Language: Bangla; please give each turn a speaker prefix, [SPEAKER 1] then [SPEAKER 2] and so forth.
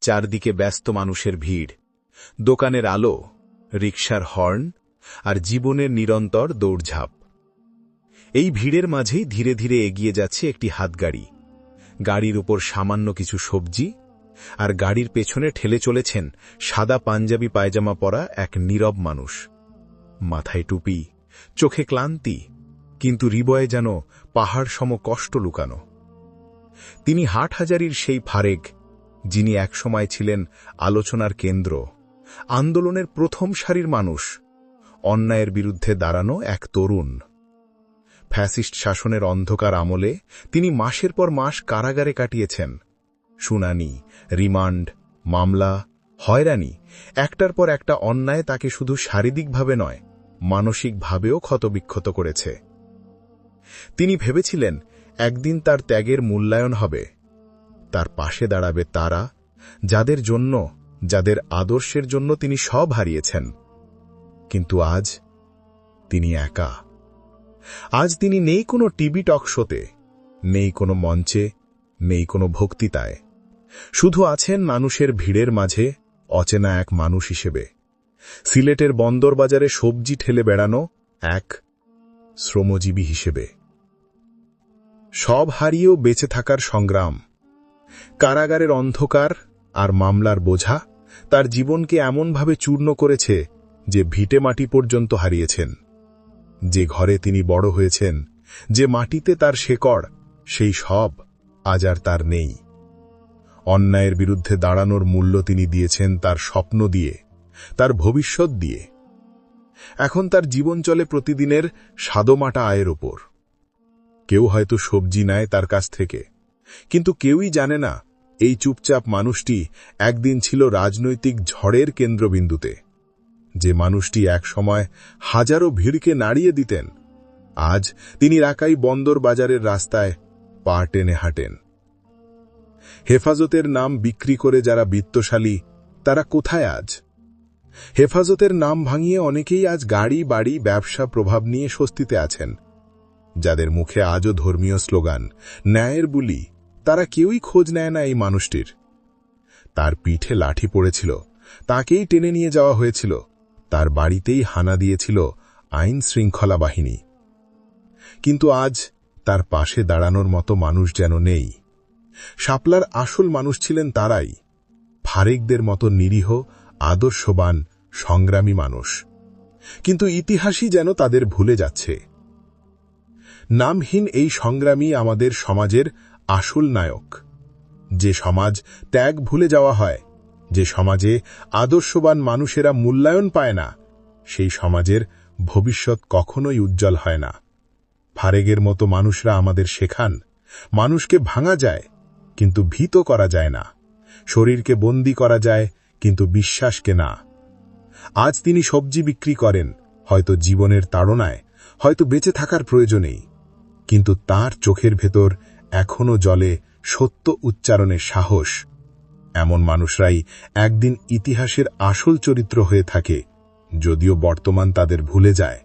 [SPEAKER 1] চারদিকে ব্যস্ত মানুষের ভিড়। দোকানের আলো, রিকশার হর্ন আর জীবনের নিরন্তর দৌড়ঝাঁপ। এই ভিড়ের মাঝেই ধীরে ধীরে এগিয়ে যাচ্ছে একটি হাতগাড়ি। গাড়ির উপর সামান্য কিছু সবজি আর গাড়ির পেছনে ঠেলে চলেছেন সাদা পাঞ্জাবি পায়জামা পরা এক নীরব মানুষ। মাথায় টুপি, চোখে ক্লান্তি, কিন্তু হৃদয়ে যেন পাহাড় সম কষ্ট লুকানো। তিনি হাটহাজারির সেই ফারেক যিনি একসময় ছিলেন আলোচনার কেন্দ্র, আন্দোলনের প্রথম সারির মানুষ, অন্যায়ের বিরুদ্ধে দাঁড়ানো এক তরুণ। ফ্যাসিস্ট শাসনের অন্ধকার আমলে তিনি মাসের পর মাস কারাগারে কাটিয়েছেন। শুনানি, রিমান্ড, মামলা, হয়রানি, একটার পর একটা অন্যায় তাকে শুধু শারীরিকভাবে নয়, মানসিকভাবেও ক্ষতবিক্ষত করেছে। তিনি ভেবেছিলেন, একদিন তার ত্যাগের মূল্যায়ন হবে। তার পাশে দাঁড়াবে তারা, যাদের জন্য, যাদের আদর্শের জন্য তিনি সব হারিয়েছেন। কিন্তু আজ তিনি একা। আজ তিনি নেই কোনো টিভি টক শোতে, নেই কোনো মঞ্চে, নেই কোনো ভক্তিতায়। শুধু আছেন মানুষের ভিড়ের মাঝে অচেনা এক মানুষ হিসেবে। সিলেটের বন্দর বাজারে সবজি ঠেলে বেড়ানো এক শ্রমজীবী হিসেবে। সব হারিয়েও বেঁচে থাকার সংগ্রাম কারাগারের অন্ধকার আর মামলার বোঝা তার জীবনকে এমনভাবে চূর্ণ করেছে যে ভিটে মাটি পর্যন্ত হারিয়েছেন। যে ঘরে তিনি বড় হয়েছেন, যে মাটিতে তার শেকড়, সেই সব আজ আর তার নেই। অন্যায়ের বিরুদ্ধে দাঁড়ানোর মূল্য তিনি দিয়েছেন তার স্বপ্ন দিয়ে, তার ভবিষ্যৎ দিয়ে। এখন তার জীবন চলে প্রতিদিনের সাদমাটা আয়ের ওপর। কেউ হয়তো সবজি নেয় তার কাছ থেকে। কিন্তু কেউই জানে না, এই চুপচাপ মানুষটি একদিন ছিল রাজনৈতিক ঝড়ের কেন্দ্রবিন্দুতে। যে মানুষটি এক সময় হাজারো ভিড়কে নাড়িয়ে দিতেন, আজ তিনি রাকাই বন্দর বাজারের রাস্তায় পা টেনে হাঁটেন। হেফাজতের নাম বিক্রি করে যারা বিত্তশালী, তারা কোথায় আজ? হেফাজতের নাম ভাঙিয়ে অনেকেই আজ গাড়ি, বাড়ি, ব্যবসা প্রভাব নিয়ে স্বস্তিতে আছেন, যাদের মুখে আজও ধর্মীয় স্লোগান, ন্যায়ের বুলি তারা কেউই খোঁজ নেয় না এই মানুষটির। তার পিঠে লাঠি পড়েছিল, তাকেই টেনে নিয়ে যাওয়া হয়েছিল, তার বাড়িতেই হানা দিয়েছিল আইন শৃঙ্খলা বাহিনী। কিন্তু আজ তার পাশে দাঁড়ানোর মতো মানুষ যেন নেই। শাপলার আসল মানুষ ছিলেন তারাই, ফারেকদের মতো নিরীহ, আদর্শবান, সংগ্রামী মানুষ। কিন্তু ইতিহাসই যেন তাদের ভুলে যাচ্ছে। নামহীন এই সংগ্রামী আমাদের সমাজের আসল নায়ক। যে সমাজ ত্যাগ ভুলে যাওয়া হয়, যে সমাজে আদর্শবান মানুষেরা মূল্যায়ন পায় না, সেই সমাজের ভবিষ্যৎ কখনোই উজ্জ্বল হয় না। ফারেগের মতো মানুষরা আমাদের শেখান, মানুষকে ভাঙা যায়, কিন্তু ভীত করা যায় না। শরীরকে বন্দি করা যায়, কিন্তু বিশ্বাসকে না। আজ তিনি সবজি বিক্রি করেন, হয়তো জীবনের তাড়নায়, হয়তো বেঁচে থাকার প্রয়োজনেই, কিন্তু তার চোখের ভেতর এখনও জলে সত্য উচ্চারণের সাহস। এমন মানুষরাই একদিন ইতিহাসের আসল চরিত্র হয়ে থাকে, যদিও বর্তমান তাদের ভুলে যায়।